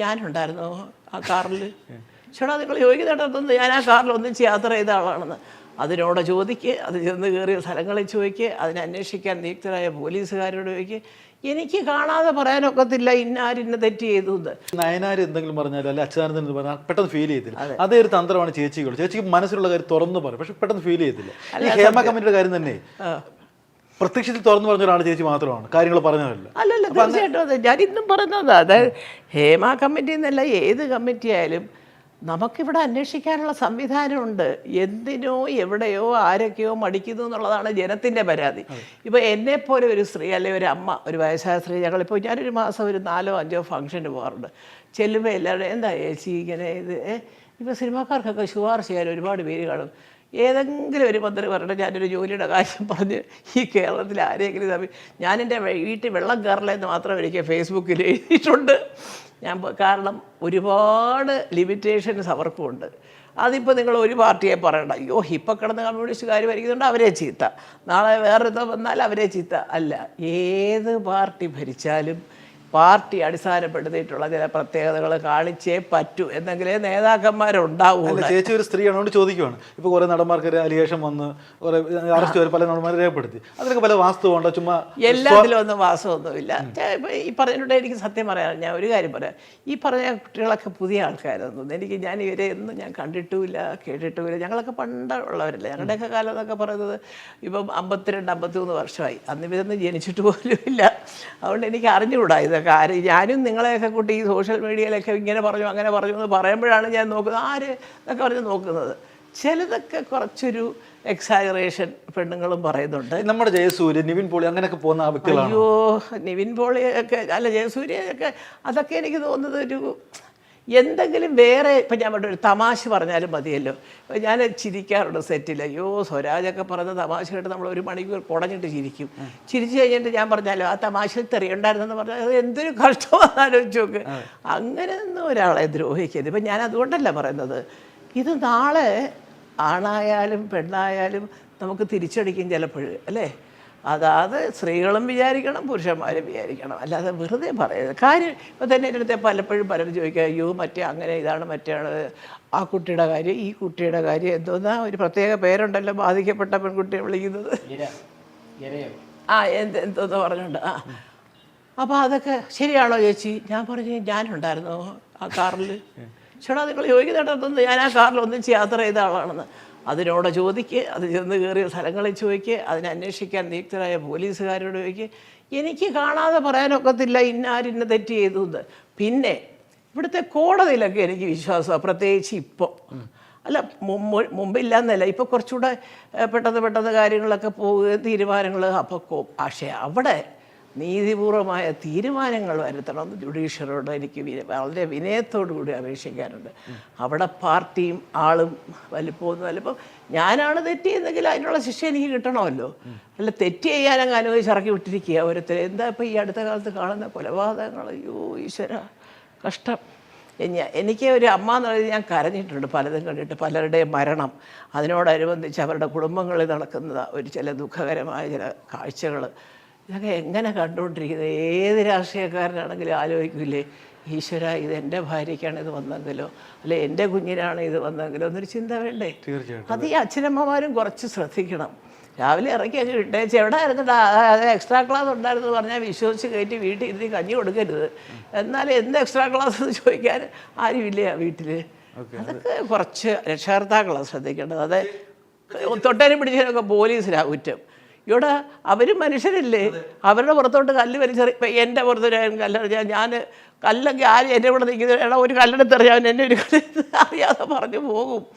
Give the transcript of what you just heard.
ഞാനുണ്ടായിരുന്നു ആ കാറിൽ. ചേട്ടാ നിങ്ങൾ ചോദിക്കുന്നുണ്ടെന്ന് ഞാൻ ആ കാറിൽ ഒന്നിച്ച് യാത്ര ചെയ്ത ആളാണെന്ന്. അതിനോട് ചോദിക്ക് അത് ചെന്ന് കയറിയ സ്ഥലങ്ങളിൽ ചോദിക്ക് അതിനന്വേഷിക്കാൻ നിയുക്തരായ പോലീസുകാരോട് ചോദിക്ക്. എനിക്ക് കാണാതെ പറയാനൊക്കത്തില്ല ഇന്നാരിന്ന തെറ്റ് ചെയ്തു നയനാര് നയനാർ എന്തെങ്കിലും പറഞ്ഞാലും അല്ലെ അച്യുതാനന്ദൻ എന്ന് പറഞ്ഞാൽ പെട്ടെന്ന് ഫീൽ ചെയ്തില്ല അതേ. ഒരു തന്ത്രമാണ് ചേച്ചിക്കുള്ളൂ ചേച്ചിക്ക് മനസ്സിലുള്ള കാര്യം തുറന്നു പറയും പക്ഷെ പെട്ടെന്ന് ഫീൽ ചെയ്തില്ല ഹേമ കമ്മിറ്റിയുടെ കാര്യം തന്നെ പ്രത്യക്ഷത്തിൽ തുറന്നു പറഞ്ഞ ഒരാൾ ചേച്ചി മാത്രമാണ്. കാര്യങ്ങൾ പറഞ്ഞതല്ല അല്ലല്ല തീർച്ചയായിട്ടും അതെ. ഞാൻ ഇന്നും പറയുന്നത് അതായത് ഹേമ കമ്മിറ്റി എന്നല്ല ഏത് കമ്മിറ്റി ആയാലും നമുക്കിവിടെ അന്വേഷിക്കാനുള്ള സംവിധാനമുണ്ട്. എന്തിനോ എവിടെയോ ആരൊക്കെയോ മടിക്കുന്നു എന്നുള്ളതാണ് ജനത്തിന്റെ പരാതി. ഇപ്പോൾ എന്നെപ്പോലെ ഒരു സ്ത്രീ അല്ലെങ്കിൽ ഒരു അമ്മ ഒരു വയസ്സായ സ്ത്രീ ഞങ്ങളിപ്പോൾ ഞാനൊരു മാസം ഒരു നാലോ അഞ്ചോ ഫംഗ്ഷന് പോകാറുണ്ട്. ചെല്ലുമ്പോൾ എല്ലാവരും എന്താ ചേച്ചി ഇങ്ങനെ ഇത്? ഇപ്പോൾ സിനിമാക്കാർക്കൊക്കെ ശുപാർശ ചെയ്യാൻ ഒരുപാട് പേര് കാണും. ഏതെങ്കിലും ഒരു മന്ത്രി പറഞ്ഞിട്ട് ഞാനൊരു ജോലിയുടെ കാര്യം പറഞ്ഞ് ഈ കേരളത്തിൽ ആരെങ്കിലും തമ്മിൽ ഞാൻ എന്റെ വീട്ടിൽ വെള്ളം കയറില്ല എന്ന് മാത്രം എനിക്ക് ഫേസ്ബുക്കിൽ എഴുതിയിട്ടുണ്ട്. ഞാൻ കാരണം ഒരുപാട് ലിമിറ്റേഷൻസ് അവർക്കുണ്ട് അതിപ്പോൾ നിങ്ങൾ ഒരു പാർട്ടിയെ പറയണ്ട. അയ്യോ ഇപ്പം കിടന്ന് കമ്മ്യൂണിസ്റ്റുകാർ ഭരിക്കുന്നുണ്ട് അവരെ ചീത്ത. നാളെ വേറെ വന്നാൽ അവരെ ചീത്ത. അല്ല ഏത് പാർട്ടി ഭരിച്ചാലും പാർട്ടി അടിസ്ഥാനപ്പെടുത്തിയിട്ടുള്ള ചില പ്രത്യേകതകൾ കാണിച്ചേ പറ്റൂ എന്നെങ്കിലേ നേതാക്കന്മാരുണ്ടാവും ചേച്ചി ഒരു സ്ത്രീ ആണോണ്ട് ചോദിക്കുവാണ്. ഇപ്പോൾ കുറേ നടന്മാർക്ക് അലിയേഷൻ വന്ന് കുറേ അറസ്റ്റ് വരെ പല നടന്മാരെ രേഖപ്പെടുത്തി. അതിലൊക്കെ പല വാസ്തുണ്ടോ ചുമ്മാ എല്ലാത്തിലും ഒന്നും വാസ്തവൊന്നുമില്ല. ഈ പറഞ്ഞിട്ടുണ്ട് എനിക്ക് സത്യം പറയാം. ഞാൻ ഒരു കാര്യം പറയാം. ഈ പറഞ്ഞ കുട്ടികളൊക്കെ പുതിയ ആൾക്കാരൊന്നും എനിക്ക് ഞാൻ ഇവരെ എന്നും ഞാൻ കണ്ടിട്ടുമില്ല കേട്ടിട്ടുമില്ല. ഞങ്ങളൊക്കെ പണ്ടുള്ളവരല്ലേ ഞങ്ങളുടെയൊക്കെ കാലം എന്നൊക്കെ പറയുന്നത് ഇപ്പം അമ്പത്തിരണ്ട് അമ്പത്തിമൂന്ന് വർഷമായി. അന്ന് ഇവരൊന്നും ജനിച്ചിട്ട് പോലും ഇല്ല. അതുകൊണ്ട് എനിക്ക് അറിഞ്ഞുകൂടാ ഇതൊക്കെ ആര് ഞാനും നിങ്ങളെയൊക്കെ കൂട്ടി ഈ സോഷ്യൽ മീഡിയയിലൊക്കെ ഇങ്ങനെ പറഞ്ഞു അങ്ങനെ പറഞ്ഞു എന്ന് പറയുമ്പോഴാണ് ഞാൻ നോക്കുന്നത്. ആര് എന്നൊക്കെ പറഞ്ഞ് നോക്കുന്നത്. ചിലതൊക്കെ കുറച്ചൊരു എക്സാജറേഷൻ പെണ്ണുങ്ങളും പറയുന്നുണ്ട്. നമ്മുടെ ജയസൂര്യ നിവിൻ പോളി അങ്ങനെയൊക്കെ പോകുന്ന ആ വ്യക്തികളാണ്? അയ്യോ നിവിൻ പോളിയൊക്കെ അല്ല ജയസൂര്യയൊക്കെ അതൊക്കെ എനിക്ക് തോന്നുന്നത് ഒരു എന്തെങ്കിലും വേറെ ഇപ്പം ഞാൻ പറഞ്ഞ ഒരു തമാശ പറഞ്ഞാലും മതിയല്ലോ. ഇപ്പം ഞാൻ ചിരിക്കാറുണ്ട് സെറ്റിൽ അയ്യോ സ്വരാജൊക്കെ പറഞ്ഞ തമാശ കേട്ട് നമ്മൾ ഒരു മണിക്കൂർ കുടഞ്ഞിട്ട് ചിരിക്കും. ചിരിച്ചു കഴിഞ്ഞിട്ട് ഞാൻ പറഞ്ഞാലോ ആ തമാശയിൽ തെറിയുണ്ടായിരുന്നെന്ന് പറഞ്ഞാൽ അത് എന്തൊരു കഷ്ടമാണെന്ന് ആലോചിച്ച് നോക്ക്. അങ്ങനെ ഒന്നും ഒരാളെ ദ്രോഹിക്കരുത്. ഇപ്പം ഞാൻ അതുകൊണ്ടല്ല പറയുന്നത്. ഇത് നാളെ ആണായാലും പെണ്ണായാലും നമുക്ക് തിരിച്ചടിക്കും ചിലപ്പോൾ അല്ലേ? അതാത് സ്ത്രീകളും വിചാരിക്കണം പുരുഷന്മാരും വിചാരിക്കണം. അല്ലാതെ വെറുതെ പറയരുത്. കാര്യം ഇപ്പം തന്നെ എന്റെ അടുത്ത് പലപ്പോഴും പലരും ചോദിക്കുക അയ്യോ മറ്റേ അങ്ങനെ ഇതാണ് മറ്റേയാണ് ആ കുട്ടിയുടെ കാര്യം ഈ കുട്ടിയുടെ കാര്യം എന്തോന്നാ ഒരു പ്രത്യേക പേരുണ്ടല്ലോ ബാധിക്കപ്പെട്ട പെൺകുട്ടിയെ വിളിക്കുന്നത്. ആ എന്ത് എന്തോന്ന് പറഞ്ഞുണ്ട്. ആ. അപ്പോൾ അതൊക്കെ ശരിയാണോ ചേച്ചി? ഞാൻ പറഞ്ഞു ഞാനുണ്ടായിരുന്നു ആ കാറിൽ ചേട്ടാ നിങ്ങൾ ചോദിക്കുന്നുണ്ടെന്ന് ഞാൻ ആ കാറിൽ ഒന്നിച്ച് യാത്ര ചെയ്ത ആളാണെന്ന്. അതിനോട് ചോദിക്ക് അത് ചെന്ന് കയറിയ സ്ഥലങ്ങളിൽ ചോദിക്ക് അതിനെ അന്വേഷിക്കാൻ നിയുക്തരായ പോലീസുകാരോട് ചോദിക്കുക എനിക്ക് കാണാതെ പറയാനൊക്കത്തില്ല ഇന്നാരിന്നെ തെറ്റ് ചെയ്തു എന്ന് പിന്നെ ഇവിടുത്തെ കോടതിയിലൊക്കെ എനിക്ക് വിശ്വാസമാണ് പ്രത്യേകിച്ച് ഇപ്പോൾ അല്ല മുമ്പ് മുമ്പില്ലാന്നല്ല ഇപ്പോൾ കുറച്ചുകൂടെ പെട്ടെന്ന് പെട്ടെന്ന് കാര്യങ്ങളൊക്കെ പോവുകയും തീരുമാനങ്ങൾ അപ്പോൾ പക്ഷേ അവിടെ നീതിപൂർവമായ തീരുമാനങ്ങൾ വരുത്തണം എന്ന് ജുഡീഷ്യറോട് എനിക്ക് വളരെ വിനയത്തോടു കൂടി അപേക്ഷിക്കാനുണ്ട്. അവിടെ പാർട്ടിയും ആളും വലിപ്പമൊന്നും അല്ല. ഇപ്പം ഞാനാണ് തെറ്റ് ചെയ്യുന്നെങ്കിൽ അതിനുള്ള ശിക്ഷ എനിക്ക് കിട്ടണമല്ലോ. അല്ല തെറ്റ് ചെയ്യാനങ്ങ് അനുവദിച്ച് ഇറക്കി വിട്ടിരിക്കുക ഓരോരുത്തർ എന്താ ഇപ്പം ഈ അടുത്ത കാലത്ത് കാണുന്ന കൊലപാതകങ്ങൾ? അയ്യോ ഈശ്വര കഷ്ടം. എനിക്ക് ഒരു അമ്മ എന്നുള്ളത് ഞാൻ കരഞ്ഞിട്ടുണ്ട് പലതും കണ്ടിട്ട്. പലരുടെയും മരണം അതിനോടനുബന്ധിച്ച് അവരുടെ കുടുംബങ്ങളിൽ നടക്കുന്ന ഒരു ചില ദുഃഖകരമായ ചില കാഴ്ചകൾ. ഇതൊക്കെ എങ്ങനെ കണ്ടുകൊണ്ടിരിക്കുന്നത് ഏത് രാഷ്ട്രീയക്കാരനാണെങ്കിലും ആലോചിക്കില്ലേ ഈശ്വര ഇത് എന്റെ ഭാര്യയ്ക്കാണ് ഇത് വന്നെങ്കിലോ? അല്ലെ എന്റെ കുഞ്ഞിനാണ് ഇത് വന്നെങ്കിലോ? എന്നൊരു ചിന്ത വേണ്ടേ? തീർച്ചയായിട്ടും. അത് ഈ അച്ഛനമ്മമാരും കുറച്ച് ശ്രദ്ധിക്കണം. രാവിലെ ഇറക്കി അങ്ങ് വിട്ടേച്ച് എവിടെ ആയിരുന്നിട്ട് എക്സ്ട്രാ ക്ലാസ് ഉണ്ടായിരുന്നു പറഞ്ഞാൽ വിശ്വസിച്ച് കയറ്റി വീട്ടിൽ ഇരുന്ന് കഞ്ഞി കൊടുക്കരുത്. എന്നാൽ എന്ത് എക്സ്ട്രാ ക്ലാസ് എന്ന് ചോദിക്കാൻ ആരുമില്ല വീട്ടിൽ അതൊക്കെ കുറച്ച് രക്ഷകർത്താക്കളാണ് ശ്രദ്ധിക്കേണ്ടത്. അത് തൊട്ടേനും പിടിച്ചതിനൊക്കെ പോലീസിലാണ് കുറ്റം. ഇവിടെ അവർ മനുഷ്യരല്ലേ? അവരുടെ പുറത്തോട്ട് കല്ല് വലിച്ചെറി എന്റെ പുറത്തൊരു കല്ലെറിഞ്ഞാൽ ഞാൻ കല്ലൊക്കെ ആര് എന്റെ കൂടെ നിൽക്കുന്നത് എടാ ഒരു കല്ലെടുത്തെറിയാൻ എന്നെ ഒരു കല്ലെടുത്ത് അറിയാതെ പറഞ്ഞു പോകും.